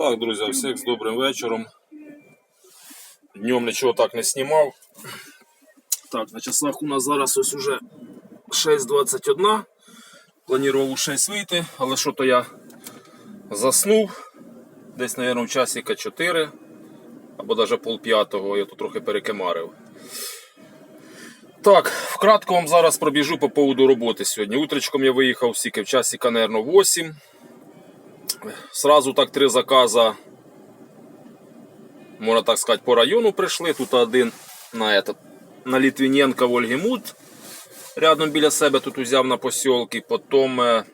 Так, друзі, всіх з добрим вечором. Днем нічого так не знімав. Так, на часах у нас зараз ось уже 6.21. Планував у 6 вийти, але що то я заснув. Десь, мабуть, в часика 4 або навіть пол п'ятого, я тут трохи перекимарив. Так, вкратко вам зараз пробіжу по поводу роботи сьогодні. Утречком я виїхав стільки в часика, мабуть, 8. Сразу так три заказа, можна так сказати, по району прийшли. Тут один на, этот, на Літвіненка Вольгемут. Рядом біля себе тут узяв на посілки. Потім е,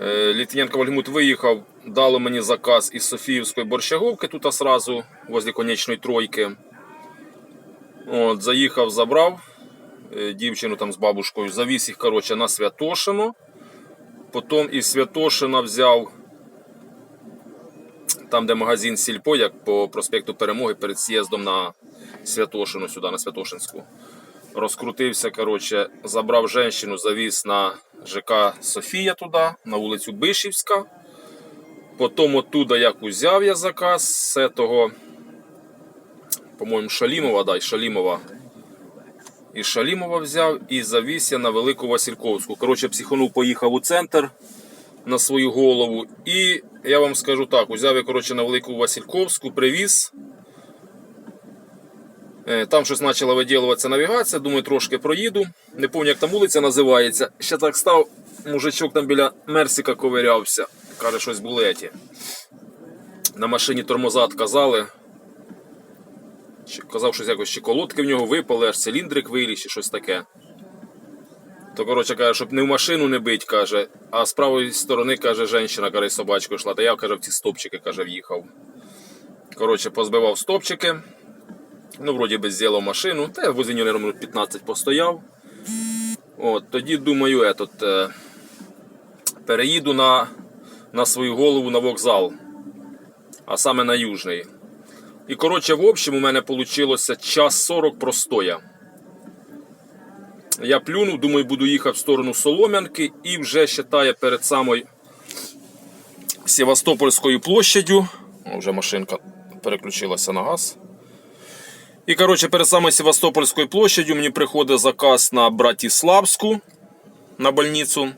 е, Літвіненко Вольгемут виїхав, дали мені заказ із Софіївської борщаговки, тут сразу возле конечної тройки. От, заїхав, забрав е, дівчину там з бабушкою, завіз їх коротше, на Святошино. Потім із Святошина взяв там, де магазин Сільпо, як по проспекту Перемоги перед з'їздом на Святошину, сюди, на Святошинську. Розкрутився, коротше, забрав жінку, завіз на ЖК Софія туди, на вулицю Бишівська. Потім оттуда як узяв я заказ з того, по-моєму, Шалімова, да, із Шалімова. І Шалімова взяв і завіз я на Велику Васильковську. Коротше, психанув, поїхав у центр на свою голову. І я вам скажу так: узяв я коротше, на Велику Васильковську, привіз. Е, Там щось почала виділуватися навігація, думаю, трошки проїду. Не пам'ятаю, як там вулиця називається. Ще так став, мужичок там біля Мерсіка ковирявся. Каже, щось булеті. На машині тормоза отказали. Казав, що якось чи колодки в нього випали, аж циліндрик виліз, чи щось таке. То, коротше, каже, щоб не в машину не бить, каже, а з правої сторони, каже, жінка, каже, з собачкою йшла, та я, каже, в ці стопчики, каже, в'їхав. Коротше, позбивав стопчики. Ну, вроді би, зробив машину, та я возле нього, наверное, 15 постояв. От, тоді думаю, етот, е, переїду на, на свою голову на вокзал, а саме на Южний. І коротше, в общем, у мене вийшло час 40 простоя. Я плюнув, думаю, буду їхати в сторону Солом'янки і вже вважає перед самою Севастопольською площадю. Вже машинка переключилася на газ. І коротше, перед самою Севастопольською площадю мені приходить заказ на Братиславську на больницю.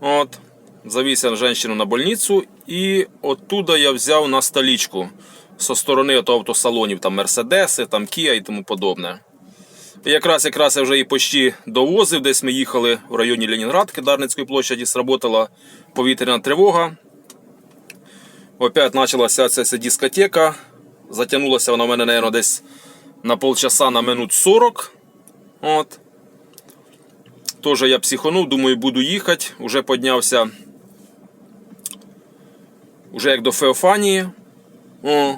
От. Завіз я жінку на больницю і оттуда я взяв на столичку со сторони от автосалонів, там Мерседеси, там Кія і тому подобне. І якраз якраз я вже її почти довозив, десь ми їхали в районі Ленінградки, Дарницької площаді, сработала повітряна тривога. Опять почалася ця, ця дискотека. Затягнулася вона в мене, мабуть, десь на полчаса на минут 40. От. Тоже я психанув, думаю, буду їхати. Уже піднявся. Уже як до Феофанії. О,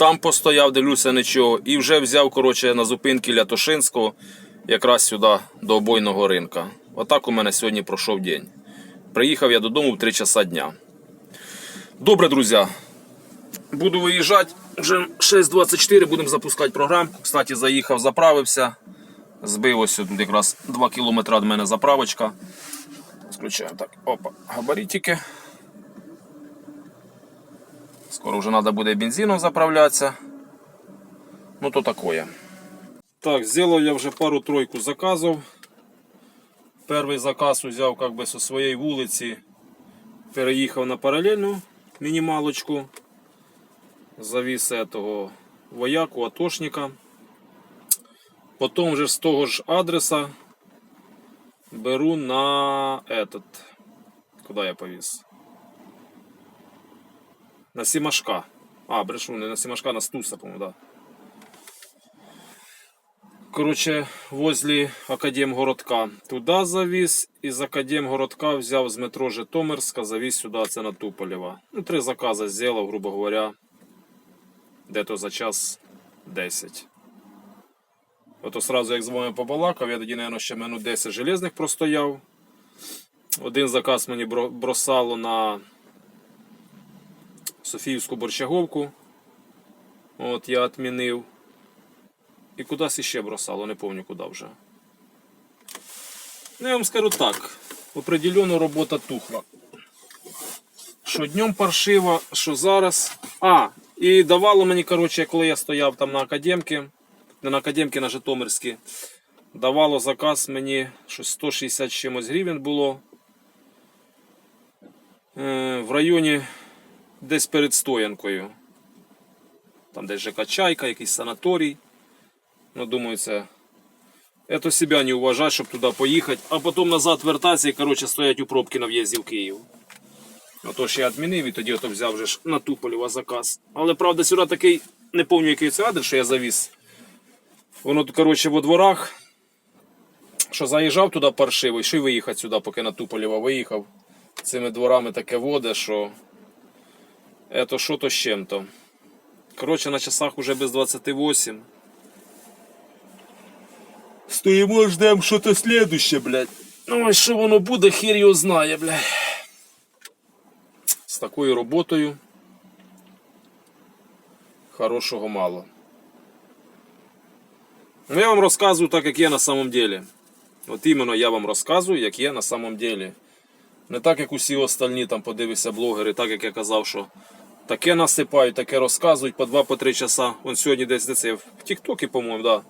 там постояв, дивлюся нічого. І вже взяв коротше, на зупинки Лятошинського якраз сюди до обойного ринка. Отак у мене сьогодні пройшов день. Приїхав я додому в 3 часа дня. Добре, друзі. Буду виїжджати. Вже 6.24 будемо запускати програмку. Кстати, заїхав, заправився. Збив ось тут якраз 2 км від мене заправочка. Включаємо так. Опа, габаритики. Скоро вже треба буде бензином заправлятися. Ну то такое. Так, зробив я вже пару-тройку заказів. Перший заказ взяв как би, зі своєї вулиці. Переїхав на паралельну мінімалочку. Завіз этого вояку, атошника. Потім вже з того ж адреса беру на этот. Куди я повіз? На Сімашка. А, брешу, не на Сімашка, на Стуса, по-моему, да. Короче, возле Академгородка туди завіз, і з Академгородка взяв з метро Житомирська, завіз сюди, це на Туполєва. Ну, три закази зробив, грубо говоря, де-то за час 10. Ото сразу, як з вами побалакав, я тоді, мабуть, ще минут 10 железних простояв. Один заказ мені бросало на Софіївську борщаговку. От я відмінив. І кудись іще бросало, не пам'ятаю куди вже. Ну, я вам скажу так. Определенно робота тухла. Що днем паршиво, що зараз. А, і давало мені, коротше, коли я стояв там на академці, не на академці, на Житомирській, давало заказ мені щось 160 чимось гривень було. Е, в районі десь перед стоянкою. Там десь ЖК Чайка, якийсь санаторій. Ну, думаю, це. Это себя не уважать, щоб туди поїхати, а потім назад вертатися і коротше, стоять у пробки на в'їзді в Київ. Отож я відмінив і тоді ото взяв вже ж на Туполєва заказ. Але правда, сюди такий, не пам'ятаю, який це адрес, що я завіз. Воно коротше, во дворах. Що заїжджав туди паршивий, що й виїхати сюди, поки на Туполєва виїхав. Цими дворами таке воде, що. Ето що то з чим-то. Коротше, на часах уже без 28. Стоїмо, ждем що-то слідуще, блядь. Ну, і що воно буде, хір його знає, блядь. З такою роботою хорошого мало. Ну, я вам розказую так, як є на самом деле. От іменно я вам розказую, як є на самом деле. Не так, як усі остальні там подивися блогери, так як я казав, що таке насипають, таке розказують по 2-3 часа. Вон сьогодні десь десь в Тіктокі, по-моєму, да.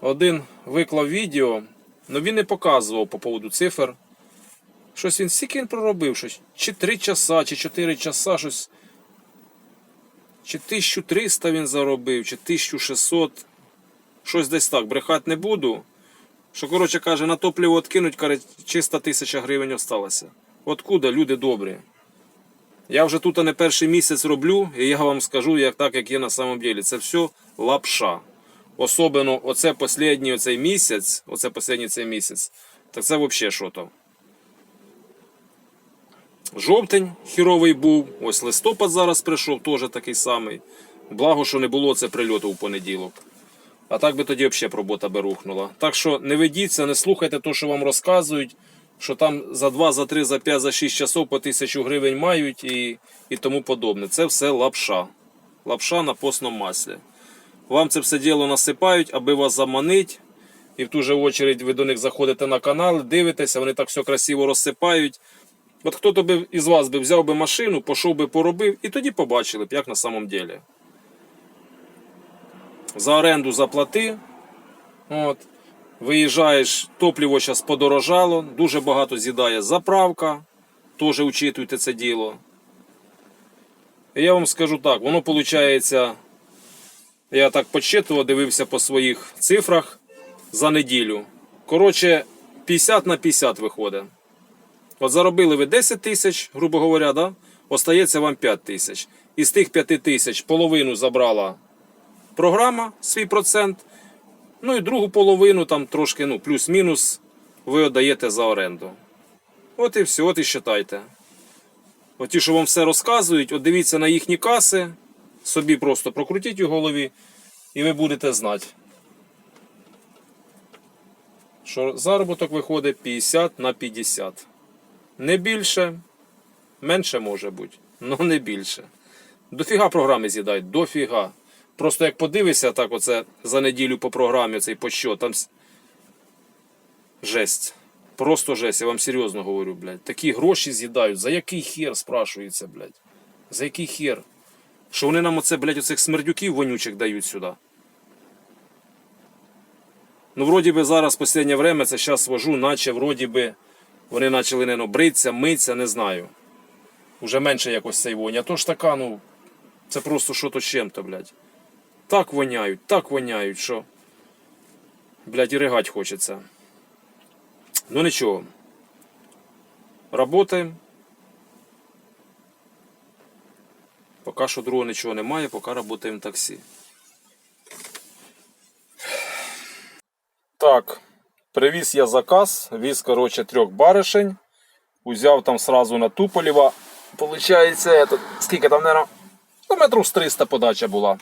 Один виклав відео, але він не показував по поводу цифр. Щось він скільки він проробив, щось. Чи 3 часа, чи 4 часа, щось. Чи 1300 він заробив, чи 1600. Щось десь так, брехати не буду. Що, коротше каже, на топливо откинуть, каже, чиста тисяча гривень осталося. Откуда люди добрі? Я вже тут не перший місяць роблю, і я вам скажу, як так, як є на самом деле. Це все лапша. Особливо оце останній оцей місяць, оце останній цей місяць, так це взагалі що то. Жовтень хіровий був, ось листопад зараз прийшов, теж такий самий. Благо, що не було це прильоту у понеділок. А так би тоді взагалі робота би рухнула. Так що не ведіться, не слухайте те, що вам розказують, що там за 2, за 3, за 5, за 6 часов по 1000 гривень мають і, і тому подобне. Це все лапша. Лапша на постному маслі. Вам це все діло насипають, аби вас заманить. І в ту же очередь ви до них заходите на канал, дивитеся, вони так все красиво розсипають. От хто би із вас би взяв би машину, пішов би поробив, і тоді побачили б, як на самом деле. За оренду заплати. От. Виїжджаєш, топливо зараз подорожало, дуже багато з'їдає заправка. Теж учитуйте це діло. Я вам скажу так, воно виходить, я так почитував, дивився по своїх цифрах за неділю. Коротше, 50 на 50 виходить. От заробили ви 10 тисяч, грубо говоря, да? остається вам 5 тисяч. Із тих 5 тисяч половину забрала програма, свій процент. Ну і другу половину, там трошки, ну, плюс-мінус, ви віддаєте за оренду. От і все, от і вважайте. От ті, що вам все розказують, от дивіться на їхні каси, собі просто прокрутіть у голові, і ви будете знати. Що заробіток виходить 50 на 50. Не більше, менше може бути, але не більше. Дофіга програми з'їдають, дофіга. Просто як подивишся так оце за неділю по програмі цей по що, там жесть. Просто жесть, я вам серйозно говорю, блядь. Такі гроші з'їдають. За який хер спрашується, блядь? За який хер? Що вони нам оце, блядь, оцих смердюків вонючих дають сюди? Ну, вроді би зараз останнє время це зараз вожу, наче вроді би вони почали не бритися, митися, не знаю. Уже менше якось цей вонь. То ж така, ну, це просто що то з чим-то, блядь. Так воняють, так воняють, що. Блядь, і ригать хочеться. Ну нічого. Работаємо. Поки що другого нічого немає, поки в таксі. Так, привіз я заказ, віз, короче, трьох баришень. Узяв там сразу на Туполєва. Получається, скільки там, наверное, метрів з 300 подача була.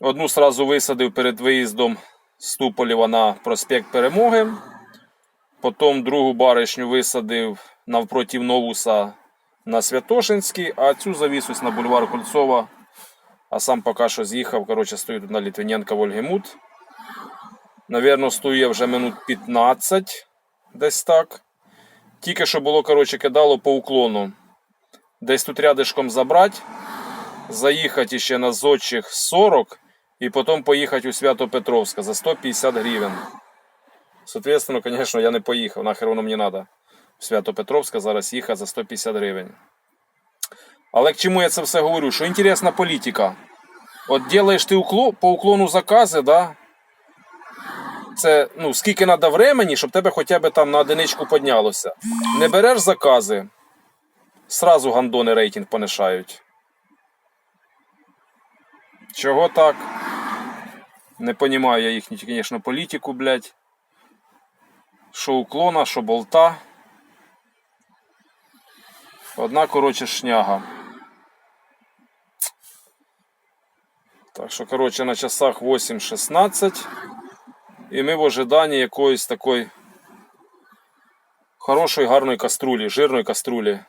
Одну сразу висадив перед виїздом з Туполєва на проспект Перемоги. Потім другу баришню висадив навпроти Новуса на Святошинський, а цю завіз ось на бульвар Кольцова. А сам поки що з'їхав. Коротше, стою тут на Літвиненка Вольгемут. Навірно, стою я вже минут 15, десь так. Тільки що було, коротше, кидало по уклону. десь тут рядышком забрати, заїхати ще на зодчих 40 і потім поїхати у Свято-Петровське за 150 гривень. Соответственно, звісно, я не поїхав, нахер воно мені треба. В Свято-Петровське зараз їхати за 150 гривень. Але к чому я це все говорю? Що інтересна політика. От делаєш ти укло, по уклону закази, да? Це ну, скільки треба времени, щоб тебе хоча б там на одиничку піднялося. Не береш закази, сразу гандони рейтинг понишають. Чого так? Не понімаю я їхню, звісно, політику, блядь. Що уклона, що болта. Одна, коротше, шняга. Так що, коротше, на часах 8.16. І ми в ожиданні якоїсь такої хорошої гарної каструлі, жирної каструлі.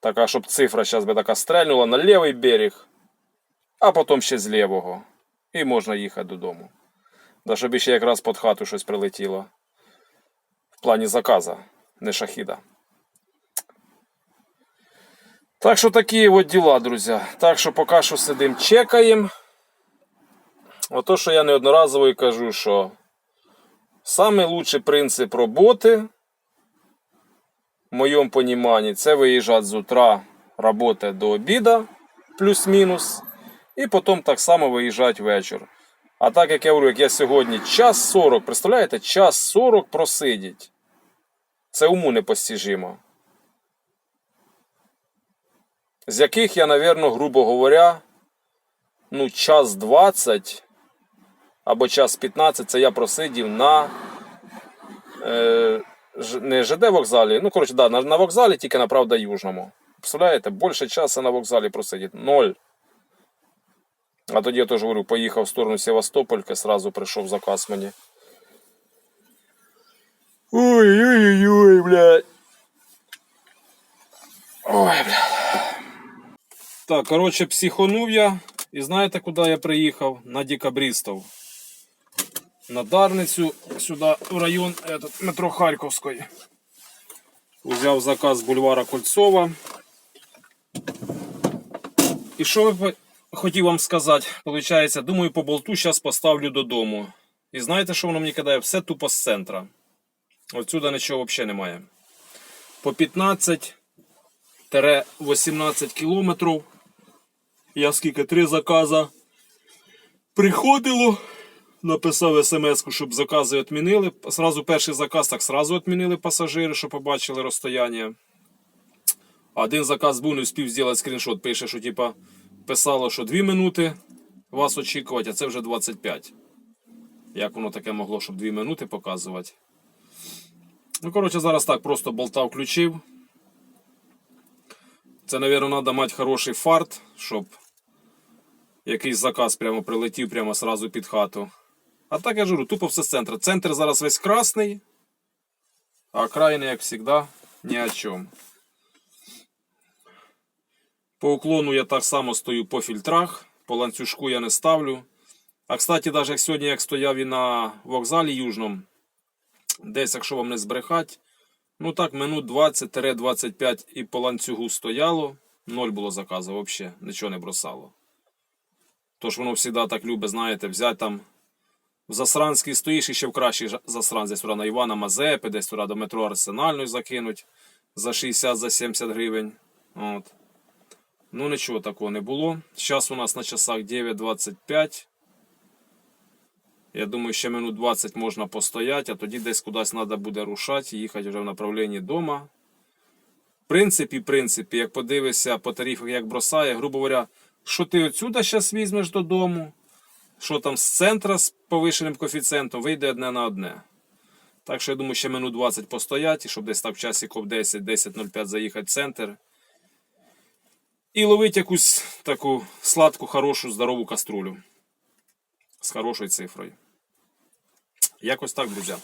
Така, щоб цифра зараз би така стрельнула на лівий берег, а потім ще з лівого. І можна їхати додому. Да щоб ще якраз під хату щось прилетіло. В плані заказа, не шахіда. Так що такі от діла, друзі. Так що поки що сидимо, чекаємо. Ото, що я неодноразово і кажу, що лучший принцип роботи, в моєму поніманні, це виїжджати з утра, роботи до обіду, плюс-мінус, і потім так само виїжджати вечір. А так як я говорю, як я сьогодні час 40, представляєте, час 40 просидіть. Це уму непостижимо. З яких я, напевно, грубо говоря, ну, час 20 або час 15 це я просидів на е, не ЖД вокзалі, ну, коротше, да, на, на вокзалі, тільки на Правда Южному. Представляєте, більше часу на вокзалі просидіти. Ноль. А тоді я теж говорю, поїхав в сторону Севастополька, сразу прийшов заказ мені. Ой-ой-ой, блядь. Ой, блядь. Так, коротше, психонув я. І знаєте, куди я приїхав? На декабристів. На Дарницю, сюди в район этот, метро Харківської. Взяв заказ з бульвара Кольцова. І що ви по- хотів вам сказати? Получається, думаю, по болту зараз поставлю додому. І знаєте, що воно мені кидає? Все тупо з центра. Отсюда нічого взагалі немає. По 15-18 кілометрів. Я скільки три заказа приходило. Написав смс, щоб закази відмінили. Сразу перший заказ, так сразу відмінили пасажири, щоб побачили розстояння. Один заказ був, не встиг зробити скріншот. Пише, що типа писало, що 2 минути вас очікувати, а це вже 25. Як воно таке могло, щоб 2 минути показувати? Ну, коротше, зараз так просто болта включив. Це, мабуть, треба мати хороший фарт, щоб якийсь заказ прямо прилетів прямо сразу під хату. А так я ж говорю, тупо все з центру. Центр зараз весь красний, а окраїни, як завжди, ні о чому. По уклону я так само стою по фільтрах, по ланцюжку я не ставлю. А кстати, навіть як сьогодні як стояв і на вокзалі Южному, десь, якщо вам не збрехать, ну так, минут 20-25 і по ланцюгу стояло, ноль було заказу, взагалі, нічого не бросало. Тож воно завжди так любить, знаєте, взяти там в Засранській стоїш і ще в кращий засранець, десь на Івана Мазепи, десь туди до метро Арсенальної закинуть за 60-70 гривень. От. Ну нічого такого не було. Зараз у нас на часах 9.25. Я думаю, ще минут 20 можна постояти, а тоді десь кудись треба буде рушати, їхати вже в направленні дома. В принципі, в принципі, як подивишся по тарифах, як бросає, грубо говоря, що ти отсюда зараз візьмеш додому, що там з центра з повишеним коефіцієнтом, вийде одне на одне. Так що я думаю, ще минут 20 постоять, і щоб десь так в часі коп 10, 10.05 заїхати в центр. І ловить якусь таку сладку, хорошу, здорову каструлю. З хорошою цифрою. Якось так, друзі.